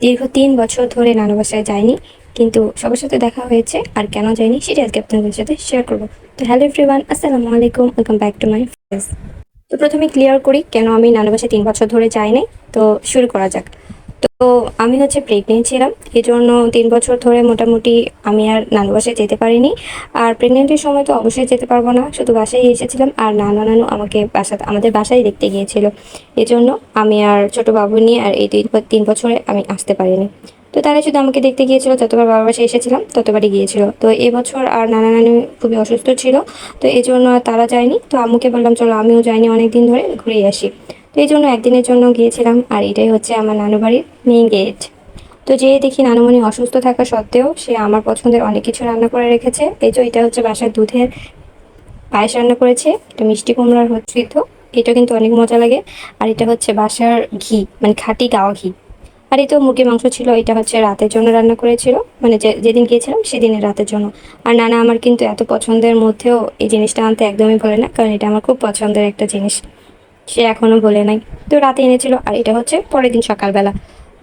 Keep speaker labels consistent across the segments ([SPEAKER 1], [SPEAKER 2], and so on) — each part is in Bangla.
[SPEAKER 1] দীর্ঘ তিন বছর ধরে নানা বাসায় যায়নি কিন্তু সবার সাথে দেখা হয়েছে আর কেন যায়নি সেটি আজকে আপনাদের সাথে শেয়ার করব। তো হ্যালো এভরিওয়ান আসসালামু আলাইকুম welcome back to my face তো প্রথমে ক্লিয়ার করি কেন আমি নানা বাসায় তিন বছর ধরে যাইনি, তো শুরু করা যাক। তো আমি হচ্ছে প্রেগনেন্ট ছিলাম। এই জন্য তিন বছর ধরে মোটামুটি আমি আর নানু বাসায় যেতে পারিনি। আর প্রেগনেন্টের সময় তো অবশ্যই যেতে পারব না। শুধু বাসায় এসেছিলাম আর নানু নানু আমাকে বাসা, আমাদের বাসায় দেখতে গিয়েছিল। এই জন্য আমি আর ছোট বাবু নিয়ে আর এই তিন বছরে আমি আসতে পারিনি। তো তারা শুধু আমাকে দেখতে গিয়েছিল, যতবার বাবার বাসায় এসেছিলাম, ততবারই গিয়েছিল। তো এবছর আর নানা নানি খুবই অসুস্থ ছিল। তো এই জন্য আর তারা যায়নি। তো আম্মুকে বললাম, চলো আমিও যাইনি অনেক দিন ধরে, ঘুরেই আসি। তো এই জন্য একদিনের জন্য গিয়েছিলাম, আর এটাই হচ্ছে আমার নানু বাড়ির মেইন গেট তো যে দেখি নানুমণি অসুস্থ থাকা সত্ত্বেও সে আমার পছন্দের অনেক কিছু রান্না করে রেখেছে। এই যে এটা হচ্ছে বাসার দুধের পায়েস রান্না করেছে, এটা মিষ্টি কুমড়ার হচ্ছে সিদ্ধ এটা কিন্তু অনেক মজা লাগে। আর এটা হচ্ছে বাসার ঘি মানে খাঁটি গাওয়া ঘি। আর এই তো মুরগির মাংস ছিল, এটা হচ্ছে রাতের জন্য রান্না করেছিল মানে যেদিন গিয়েছিলাম সেদিনের রাতের জন্য। আর নানা আমার কিন্তু এত পছন্দের মধ্যেও এই জিনিসটা আনতে একদমই বলে না, কারণ এটা আমার খুব পছন্দের একটা জিনিস। সে এখনও বলে নাই। তো রাতে এনেছিল, আর এটা হচ্ছে পরের দিন সকালবেলা।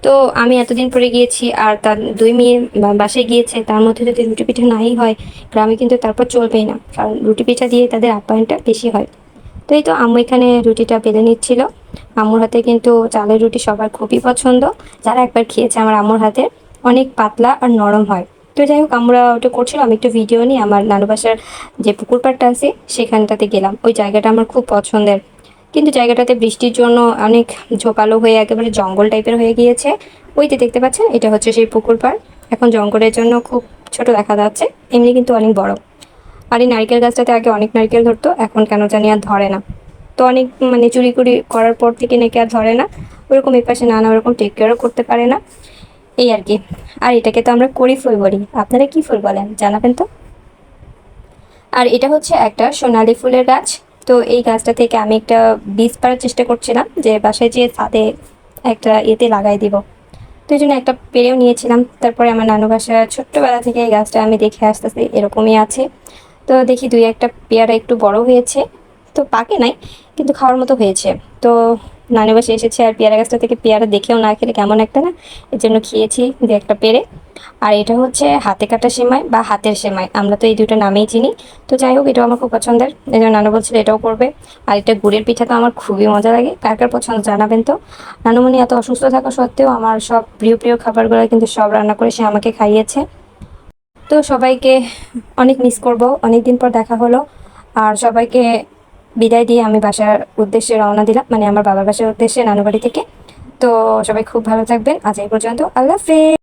[SPEAKER 1] তো আমি এতদিন পরে গিয়েছি, আর তার দুই মেয়ে বাসায় গিয়েছে, তার মধ্যে যদি রুটি পিঠা নাই হয়, গ্রামে কিন্তু তারপর চলবেই না, কারণ রুটি পিঠা দিয়ে তাদের আপ্যায়নটা বেশি হয়। তো এই তো আম্মু এখানে রুটিটা বেলে নিচ্ছিল। আম্মুর হাতে কিন্তু চালের রুটি সবার খুবই পছন্দ। যারা একবার খেয়েছে আমার আম্মুর হাতে, অনেক পাতলা আর নরম হয়। তো যাই হোক আমরা ওটা করছিলাম আমি একটু ভিডিও নিয়ে আমার নানু বাসার যে পুকুর পাড়টা আছে, সেখানটাতে গেলাম। ওই জায়গাটা আমার খুব পছন্দের। কিন্তু জায়গাটাতে বৃষ্টির জন্য অনেক ঝোপালো হয়ে একেবারে জঙ্গল টাইপের হয়ে গিয়েছে। ওইতে দেখতে পাচ্ছেন, এটা হচ্ছে সেই পুকুর পাড়। এখন জঙ্গলের জন্য খুব ছোট দেখা যাচ্ছে, এমনি কিন্তু অনেক বড়। আর এই নারকেল গাছটাতে আগে অনেক নারকেল ধরতো, এখন কেন জানি আর ধরে না। তো অনেক মানে চুরি কুড়ি করার পর থেকে নাকি আর ধরে না। ওরকম এই পাশে নানা ওরকম টেক কেয়ারও করতে পারে না। এই আর কি। আর এটাকে তো আমরা করি ফুল বলি। আপনারা কি ফুল বলেন? জানাবেন তো? আর এটা হচ্ছে একটা সোনালি ফুলের গাছ। তো এই গাছটা থেকে আমি একটা বীজ পাড়ার চেষ্টা করছিলাম যে বাসায় যে ছাদে একটা ইয়েতে লাগাই দিব। তো এই জন্য একটা পেরেও নিয়েছিলাম। তারপরে আমার নানু বাসা ছোট্টবেলা থেকে এই গাছটা আমি দেখে আসতেছি এরকমই আছে। তো দেখি দুই একটা পেয়ারা একটু বড় হয়েছে। তো পাকে নাই, কিন্তু খাওয়ার মতো হয়েছে। তো নানু বাসে এসেছে আর পেয়ারা গাছটা থেকে পেয়ারা দেখেও না খেলে কেমন একটা না? এর জন্য খেয়েছি দু একটা পেরে। আর এটা হচ্ছে হাতে কাটা সেমাই বা হাতের সেমাই, আমরা তো এই দুটো নামেই চিনি। তো যাই হোক, এটাও আমার খুব পছন্দের। এই জন্য নানু বলছিল এটাও করবে। আর এটা গুড়ের পিঠা তো আমার খুবই মজা লাগে। কার কার পছন্দ জানাবেন তো? নানুমণি এত অসুস্থ থাকা সত্ত্বেও আমার সব প্রিয় প্রিয় খাবারগুলো কিন্তু সব রান্না করে সে আমাকে খাইয়েছে। তো সবাইকে অনেক মিস করব। অনেক দিন পর দেখা হলো। আর সবাইকে বিদায় দিয়ে আমি বাসার উদ্দেশ্যে রওনা দিলাম। মানে আমার বাবার বাসার উদ্দেশ্যে নানুবাড়ি থেকে। তো সবাই খুব ভালো থাকবেন। আজ এই পর্যন্ত। আল্লাহ হাফেজ।